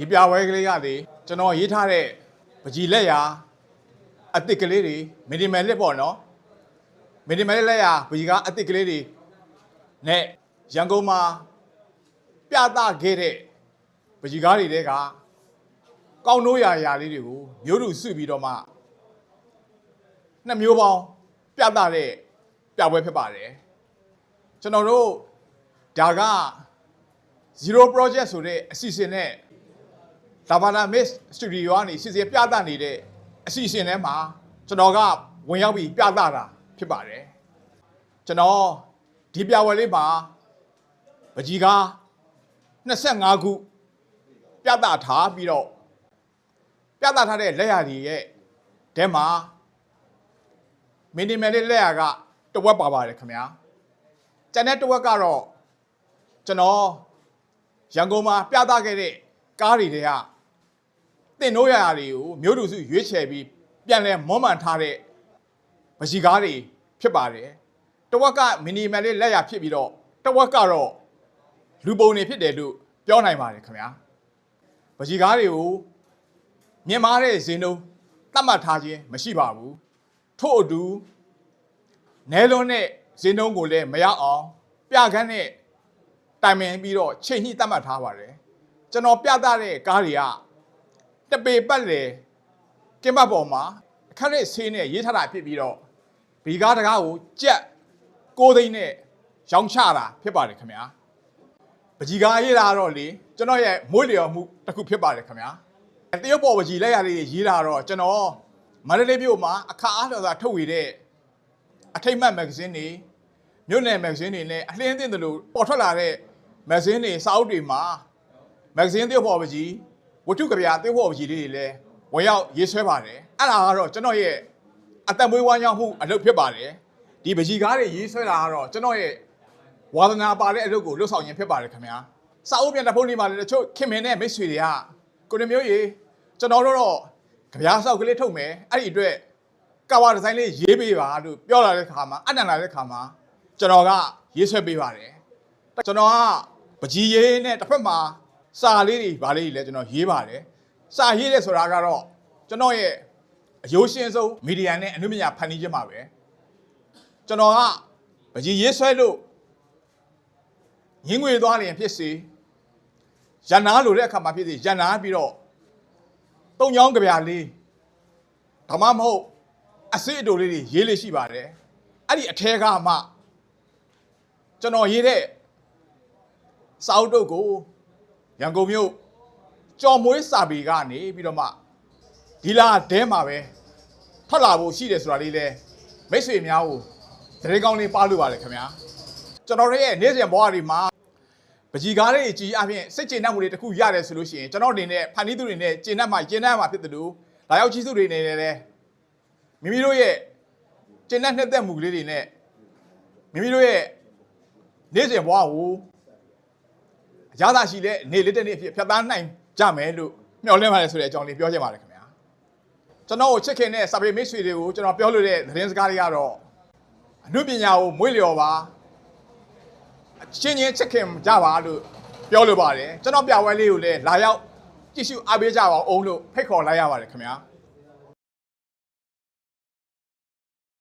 ဒီပြပွဲကလေးကလေကျွန်တော်ရေးထားတဲ့ပကြီးလက်ရာအစ်စ်ကလေးတွေမီနီမယ်လစ်ပေါ့နော်မီနီမယ်လစ်လက်ရာပကြီးကအစ်စ်ကလေးတွေနဲ့ရန်ကုန်မှာပြသခဲ့တဲ့ပကြီးကားတွေတဲကကောင်းနိုးရာရာလေးတွေကိုမျိုးတူစုပြီးတော့မှနှစ်မျိုးပေါင်းပြသတဲ့ပြပွဲဖြစ်ပါတယ်ကျွန်တော်တို့ဒါက zero project ဆိုတဲ့အစီအစဉ်နဲ့ Lavana Mix Studio ကနေစီစဉ်ပြသနေတဲ့အစီအစဉ်ထဲမှာကျွန်တော်ကဝင်ရောက်ပြီးပြသတာဖြစ်ပါတယ်ကျွန်တော်ဒီပြပွဲလေးမှာပကြီးကား25ခုပြသထားပြီးတော့ပြသထားတဲ့လက်ရာတွေရဲ့တဲမှာမီနီမယ်လေးလက်ရာကတဝက်ပါပါတယ်ခင်ဗျာကျန်တဲ့တဝက်ကတော့ကျွန်တော်ရန်ကုန်မှာပြသခဲ့တဲ့ကားတွေတွေက တင်တို့ရရာတွေကိုမျိုးတူစုရွေးချယ်ပြီးပြန်လဲမွမ်းမံထားတဲ့မကြီးကားတွေဖြစ်ပါတယ်တဝက်ကမီနီမယ်လေးလက်ရာဖြစ်ပြီးတော့တဝက်ကတော့လူပုံတွေဖြစ်တယ်လို့ပြောနိုင်ပါတယ်ခင်ဗျာမကြီးကားတွေကိုမြင်မာတဲ့ဇင်းတို့တတ်မှတ်ထားခြင်းမရှိပါဘူးထို့အတူနဲလွန်းတဲ့ဇင်းတုံးကိုလည်းမရအောင် ပြကန်းတဲ့တိုင်ပင်ပြီးတော့ချိန်ညှိတတ်မှတ်ထားပါတယ်ကျွန်တော်ပြသတဲ့ကားတွေက တပေပတ်လေကင်ဘတ်ပေါ်မှာအခက်ရဆေးနဲ့ရေးထားတာဖြစ်ပြီးတော့ဘီကားတကားကိုကြက်ကိုသိန်းနဲ့ရောင်းချတာဖြစ်ပါတယ်ခင်ဗျာပကြီးကားရေးတာတော့လေကျွန်တော်ရဲ့မွေးလျော်မှုတစ်ခုဖြစ်ပါတယ်ခင်ဗျာတရုတ်ပေါ်ပကြီးလက်ရလေးရေးတာတော့ကျွန်တော်မန္တလေးမြို့မှာအခါအားလျော်စွာထုတ်ဝေတဲ့အထိတ်မှတ်မဂ္ဂဇင်းတွေမြို့နယ်မဂ္ဂဇင်းတွေနဲ့အလင်းအသင့်တယ်လို့ပေါ်ထွက်လာတဲ့မဂ္ဂဇင်းတွေစာအုပ်တွေမှာမဂ္ဂဇင်းတရုတ်ပေါ်ပကြီး ဝတ္ထုကဗျာတရုတ်ပေါ်ပကြီးလေးတွေလည်းဝင်ရောက်ရေးဆွဲပါတယ်အဲ့ဒါကတော့ကျွန်တော်ရဲ့အသက်မွေးဝမ်းကြောင်းမှုအလုပ်ဖြစ်ပါတယ်ဒီပကြီးကားတွေရေးဆွဲတာကတော့ကျွန်တော်ရဲ့ဝါသနာပါတဲ့အလုပ်ကိုလွတ်ဆောင်ခြင်းဖြစ်ပါတယ်ခင်ဗျာစာအုပ်ပြန်တစ်ဖုံးလေးမှာလည်းတချို့ခင်မင်တဲ့မိတ်ဆွေတွေကကိုရမျိုးကြီးကျွန်တော်တို့တော့ကြပြားဆောက်ကလေးထုတ်မယ်အဲ့ဒီအတွက်ကာဝါဒီဇိုင်းလေးရေးပေးပါလို့ပြောလာတဲ့ခါမှာအတန်လာတဲ့ခါမှာကျွန်တော်ကရေးဆွဲပေးပါတယ်ကျွန်တော်ကပကြီးရေးနဲ့တစ်ဖက်မှာ စာလေးတွေဗာလေးတွေလည်းကျွန်တော်ရေးပါတယ်စာရေးတဲ့ဆိုတာကတော့ကျွန်တော်ရဲ့အယိုးရှင်းဆုံးမီဒီယာနဲ့အနုပညာဖန်တီးခြင်းပါပဲကျွန်တော်ကပကြီးရေးဆွဲလို့ရင်းငွေသွားလျင်ဖြစ်စေရန်နာလိုတဲ့အခါမှာဖြစ်စေရန်နာပြီးတော့တုံချောင်းကြပြလေးဒါမှမဟုတ်အစစ်အတိုလေးတွေရေးလေးရှိပါတယ်အဲ့ဒီအထဲကမှကျွန်တော်ရေးတဲ့စာအုပ်တုပ်ကို ရန်ကုန်မြို့ကြော်မွေးစာပေကနေပြီးတော့မှဒီလာတဲမှာပဲထွက်လာဖို့ရှိတယ်ဆိုတာလေးလဲမိတ်ဆွေများကိုသတင်းကောင်းလေးပါလို့ပါတယ်ခင်ဗျာကျွန်တော်တို့ရဲ့နေ့စဉ်ဘဝတွေမှာပကြီးကားလေးကြီးအပြင်စိတ်ကျေနပ်မှုတွေတခုရတယ်ဆိုလို့ရှိရင်ကျွန်တော်အနေနဲ့ဖန်တီးသူတွေနဲ့ကျေနပ်မှကျေနပ်မှဖြစ်တယ်လို့လာရောက်ကြီးစုတွေနေနေတယ်မိမိတို့ရဲ့ကျေနပ်နှစ်သက်မှုကလေးတွေနဲ့မိမိတို့ရဲ့နေ့စဉ်ဘဝကိုအ ရသာရှိတဲ့နေလေးတစ်နေ့အဖြစ်ဖြတ်သန်းနိုင်ကြမယ်လို့မျှော်လင့်ပါတယ်ဆိုတဲ့အကြောင်းလေးပြောချင်ပါတယ်ခင်ဗျာကျွန်တော်ကိုချစ်ခင်တဲ့စာပေမိတ်ဆွေတွေကိုကျွန်တော်ပြောလို့တဲ့သတင်းစကားတွေကတော့အနုပညာကိုမွေးလျော်ပါအချင်းချင်းချစ်ခင်ကြပါလို့ပြောလိုပါတယ်ကျွန်တော်ပြပွဲလေးကိုလည်းလာရောက်ကြည့်ရှုအားပေးကြပါအောင်လို့ဖိတ်ခေါ်လိုက်ရပါတယ်ခင်ဗျာ